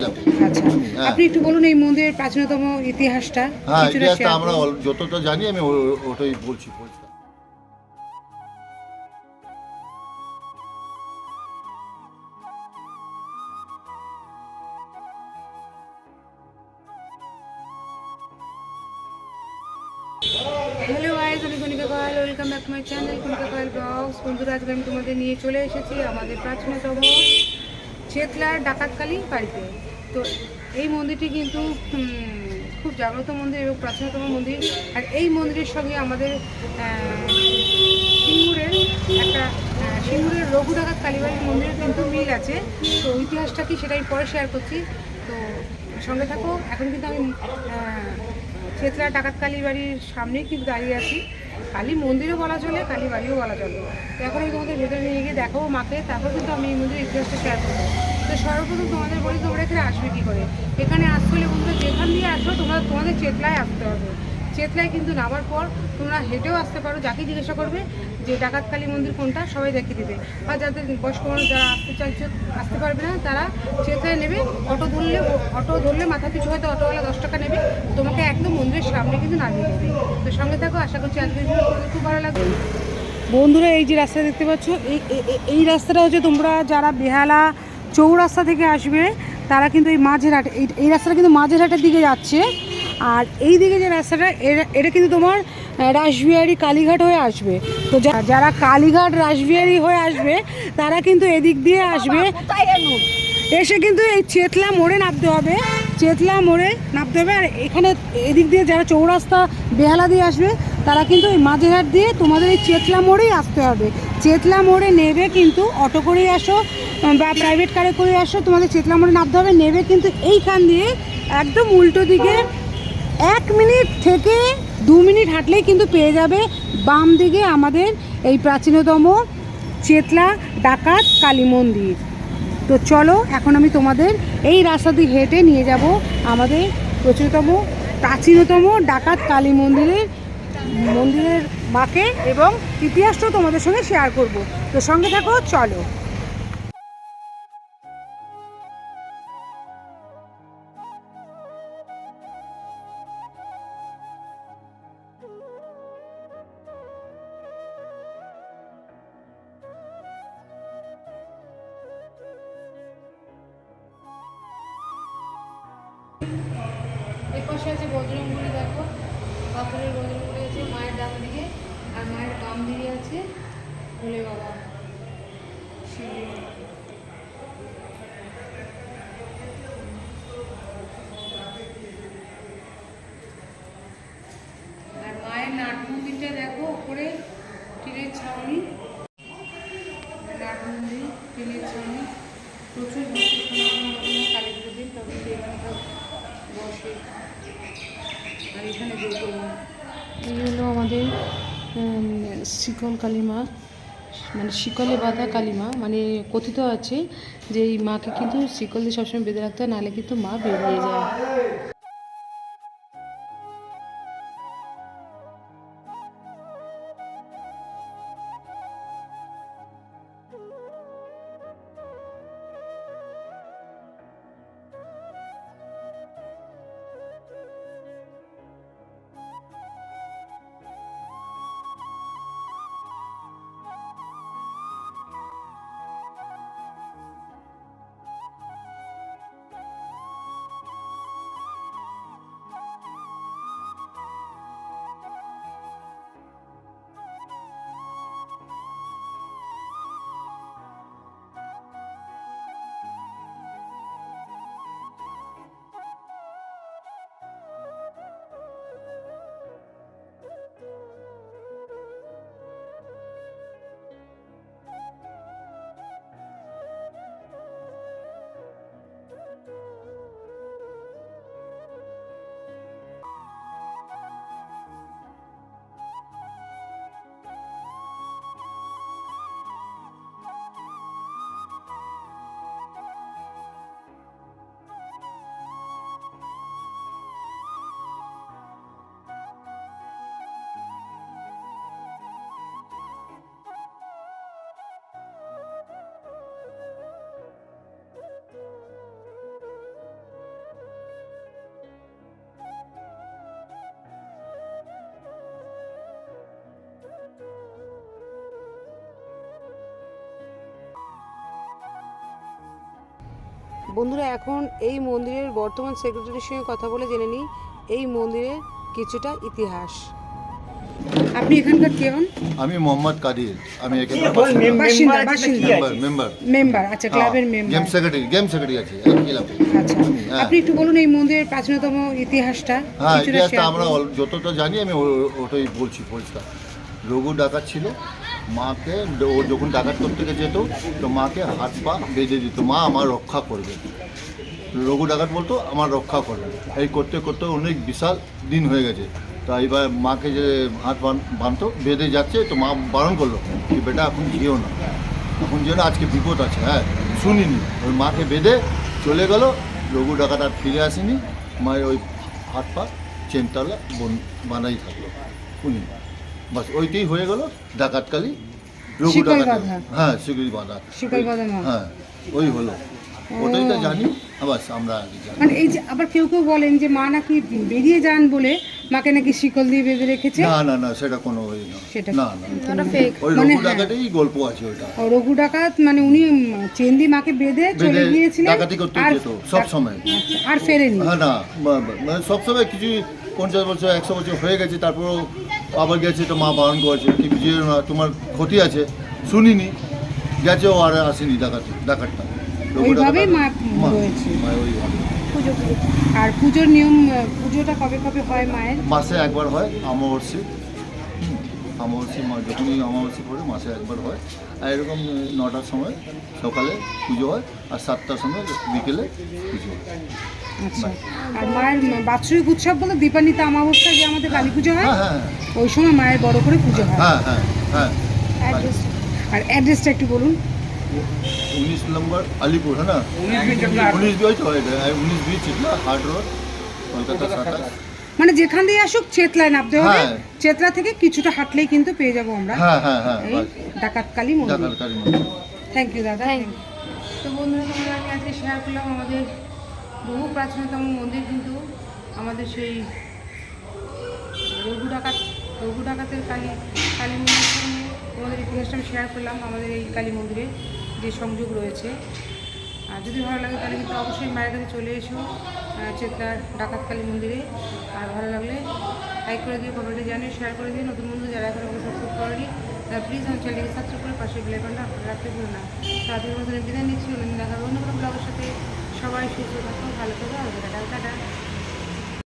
আচ্ছা। হ্যাঁ। আপনি একটু বলুন এই মন্দিরের প্রাচীনতম ইতিহাসটা হ্যাঁ ইতিহাসটা আমরা যতটা জানি আমি ওটাই বলছি হ্যালো গাইজ আমি Konika Kayal welcome back my channel Konika Kayal vlogs বন্ধুরা আজকে আমি তোমাদের নিয়ে চলে এসেছি আমাদের প্রাচীনতম চেতলার ডাকাতকালী বাড়িতে। তো এই মন্দিরটি কিন্তু খুব জাগ্রত মন্দির এবং প্রাচীনতম মন্দির। আর এই মন্দিরের সঙ্গে আমাদের সিঙ্গুরের একটা সিঙ্গুরের রঘু ডাকাত কালীবাড়ির মন্দিরের কিন্তু মিল আছে। তো ইতিহাসটা কি সেটা আমি পরে শেয়ার করছি। তো সঙ্গে থাকো, এখন কিন্তু আমি চেতলা ডাকাত কালী বাড়ির সামনেই কিন্তু দাঁড়িয়ে আছি। কালী মন্দিরও বলা চলে কালী বাড়িও বলা চলে। তো এখন আমি তোমাদের ভেতরে নিয়ে গিয়ে দেখাবো মাকে, তারপর কিন্তু আমি এই মন্দিরের ইতিহাসটা শেয়ার করব। তো সর্বপ্রথম তোমাদের বলি তোমরা এখানে আসবে কী করে? এখানে আসতে হলে বন্ধুরা যেখান দিয়ে আসো তোমরা তোমাদের চেতলায় আসতে হবে চেতলায় কিন্তু নামার পর তোমরা হেঁটেও আসতে পারো যাকে জিজ্ঞাসা করবে যে ডাকাত কালী মন্দির কোনটা, সবাই দেখিয়ে দেবে। আর যাদের বয়স্ক মানুষ যারা আসতে চাইছে, আসতে পারবে না, তারা চেতলায় নেবে, অটো ধরলে অটো ধরলে মাথা পিছু হয়তো অটোওয়ালা দশ টাকা নেবে, তোমাকে একদম মন্দিরের সামনে কিন্তু নামিয়ে দেবে। তো সঙ্গে থাকো, আশা করছি আজকের খুব ভালো লাগবে। বন্ধুরা, এই যে রাস্তা দেখতে পাচ্ছ এই- এই রাস্তাটা হচ্ছে তোমরা যারা বেহালা চৌরাস্তা থেকে আসবে, তারা কিন্তু এই মাঝেরহাট এই রাস্তাটা কিন্তু মাঝেরহাটের দিকে যাচ্ছে। আর এই দিকে যে রাস্তাটা এটা কিন্তু তোমার রাসবিহারি কালীঘাট হয়ে আসবে। তো যারা কালীঘাট, রাসবিহারি হয়ে আসবে, তারা কিন্তু এদিক দিয়ে আসবে। এসে কিন্তু এই চেতলা মোড়ে নামতে হবে। চেতলা মোড়ে নামতে হবে। আর এখানে এদিক দিয়ে যারা চৌরাস্তা বেহালা দিয়ে আসবে, তারা কিন্তু এই মাঝেরহাট দিয়ে তোমাদের এই চেতলা মোড়েই আসতে হবে। চেতলা মোড়ে নেবে কিন্তু অটো করেই আসো। বা প্রাইভেট কারে করে আসো, তোমাদের চেতলা মোড়ে নামতে হবে, নেবে কিন্তু এইখান দিয়ে একদম উল্টো দিকে এক মিনিট থেকে দু মিনিট হাঁটলেই কিন্তু পেয়ে যাবে বাম দিকে আমাদের এই প্রাচীনতম চেতলা ডাকাত কালী মন্দির। তো চলো, এখন আমি তোমাদের এই রাস্তা দিয়ে হেঁটে নিয়ে যাব আমাদের প্রচুরতম প্রাচীনতম ডাকাত কালী মন্দিরের মন্দিরের মাকে এবং ইতিহাসটাও তোমাদের সঙ্গে শেয়ার করব। তো সঙ্গে থাকো, চলো। পাশে আছে বজরংবলী, দেখো। পাথরের বজরংবলী আছে, মায়ের ডান দিকে, আর মায়ের বাম দিকে আছে ভোলে বাবা। আর মায়ের নাট মন্দিরটা দেখো উপরে টিনের ছাউনি নাট মন্দির টিনের ছাউনি প্রচুর ভক্ত সমাগম হয় কালী পুজোর দিন তবে এখানে সব বসে আর এখানে দেখব এই হলো আমাদের শিকল কালিমা মানে শিকলে বাঁধা কালিমা মানে কথিত আছে যে এই মাকে কিন্তু শিকল দিয়ে সবসময় বেঁধে রাখতে হয়, নাহলে কিন্তু মা বেরিয়ে যায়। বন্ধুরা এখন এই মন্দিরের বর্তমান সেক্রেটারির সঙ্গে কথা বলে জেনে নিই। এই মন্দিরের কিছুটা ইতিহাস। আপনি এখানকার কে হন? আমি মোহাম্মদ কাদির। আমি এখানে বাসিন্দা। বাসিন্দা মেম্বার মেম্বার মেম্বার আচ্ছা ক্লাবের game member secretary game secretary আছে ক্লাবে আচ্ছা হ্যাঁ। আপনি একটু বলুন এই মন্দিরের প্রাচীনতম ইতিহাসটা হ্যাঁ ইতিহাসটা আমরা। যতটা জানি আমি ওটাই বলছি পরিষ্কার রঘু ডাকাত ছিল, মাকে ও যখন ডাকাত করতে যেত, তো মাকে হাত পা বেঁধে দিত, মা, আমার রক্ষা করবে। রঘু ডাকাত বলতো, আমার রক্ষা করবে। এই করতে করতে অনেক বিশাল দিন হয়ে গেছে। তা এবার মাকে যে হাত বাঁধতো, বেঁধে যাচ্ছে, তো মা বারণ করল, কি বেটা, এখন যেও না। এখন যেও না, আজকে বিপদ আছে হ্যাঁ শুনিনি। ওই মাকে বেঁধে চলে গেল, রঘু ডাকাত আর ফিরে আসেনি, মায়ের ওই হাত পা, চেনতলা বন- বাঁধাই থাকল শুনি বাস ওইটাই হয়ে গেল ডাকাতকালী ডাকাত হ্যাঁ শিকল বাঁধা। হ্যাঁ ওই হলো। ওটাই তো জানি বাস আমরা মানে এই যে আবার কেউ কেউ বলেন যে মা নাকি বেরিয়ে যান বলে মাকে নাকি শিকল দিয়ে বেঁধে রেখেছে? না না না সেটা কোনো ওই না। সেটা না না ফেক ওই মানে রঘু ডাকাতেই গল্প আছে ওইটা। ও রঘু ডাকাত মানে উনি উম, চেন দিয়ে মাকে বেঁধে চলে গিয়েছিলেন ডাকাতি করতে আর যেত সব সময়। আর ফেরেনি হ্যাঁ না মানে সবসময় কিছু পঞ্চাশ বছর একশো বছর হয়ে গেছে তারপরও আবার গেছে তো মা বারণ করেছে। কি বুঝিয়ে না তোমার ক্ষতি আছে শুনিনি। গেছে ও আর আসেনি ডাকাতি ডাকাতটা। ওইভাবেই মা রয়েছে। আর পুজোর নিয়ম পুজোটা কবে কবে হয় মায়ের? মাসে একবার হয় অমাবস্যী অমাবস্যী মা যখনই অমাবস্যী পড়ে মাসে একবার হয়। আর এরকম নটার সময় সকালে পুজো হয় আর সাতটার সময় বিকেলে পুজো হয়। আচ্ছা। আর মায়ের বাৎসরিক উৎসব বলে দীপান্বিতা অমাবস্যা যে আমাদের কালী পুজো হয় হ্যাঁ হ্যাঁ ওই সময় মায়ের বড় করে পুজো হয়। হ্যাঁ হ্যাঁ হ্যাঁ। আর অ্যাড্রেসটা একটু বলুন। উনিশ নম্বর আলিপুর হ্যাঁ না? উনিশ বি হয়তো হয় না, উনিশ বি চিটলা হার্ড রোড কলকাতা সাতাশ। মানে যেখান দিয়ে আসুক চেতলায় নামতে হবে। হ্যাঁ। চেতলা থেকে কিছুটা হাঁটলেই কিন্তু পেয়ে যাব আমরা। হ্যাঁ হ্যাঁ হ্যাঁ এই ডাকাতকালী মন্দির। থ্যাংক ইউ দাদা। তো বন্ধুরা তোমরা আমি আজকে শেয়ার করলাম আমাদের বহু প্রাচীনতম মন্দির কিন্তু আমাদের সেই রঘু ডাকাত রঘু ডাকাতের কালী কালী মন্দির সঙ্গে তোমাদের ইতিহাসটা আমি শেয়ার করলাম আমাদের এই কালী মন্দিরে যে সংযোগ রয়েছে। আর যদি ভালো লাগে তাহলে কিন্তু অবশ্যই মায়ের কাছে চলে এসো। চেতলার ডাকাতকালী মন্দিরে। আর ভালো লাগলে লাইক করে দিয়ে কমেন্টে জানিয়ে শেয়ার করে দিয়ে নতুন বন্ধু যারা এখন সাবস্ক্রাইব করেনি, তারা প্লিজ আমার চ্যানেলকে সাবস্ক্রাইব করে পাশে বেলাইকনটা আপনারা রাখতে ভুলো না। তো আজকের মতন বিদায় নিচ্ছি অন্য দেখা অন্য কোনো ব্লগের সাথে। সবাই সুস্থ থাকো, ভালো থাকো, আর